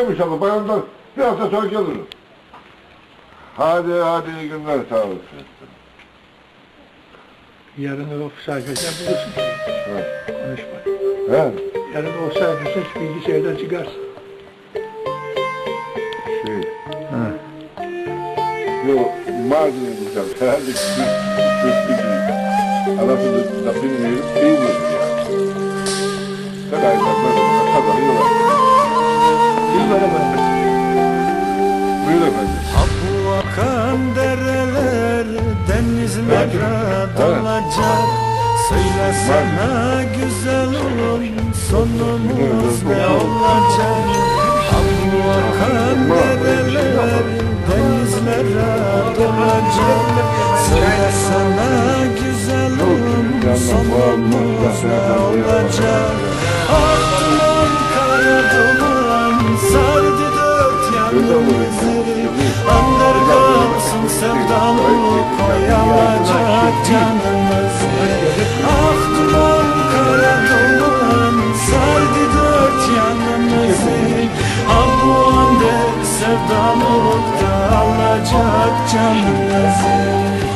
inşallah. Bayramdan bir hafta sonra gelirim. Hadi hadi iyi günler sağ olasın. Yarın o sayfasına bulursun. Evet. Konuşma. He? Yarın o sayfasına bilgisayardan çıkarsın. Şey. Yok, Mardin'e gideceğim. Herhalde bir değil. Anasını da bilmeyelim, Buyur efendim. Bu akan dereler denizlere dolacak Söylesene güzel olur sonumuz ne olacak? Ha bu akan dereler denizlere dolacak Söylesene güzel olur sonumuz ne olacak koyalacak canımızı Ah duman kara duman sardı dört yanımızı. Ah bu ander sevdalıkta alacak canımızı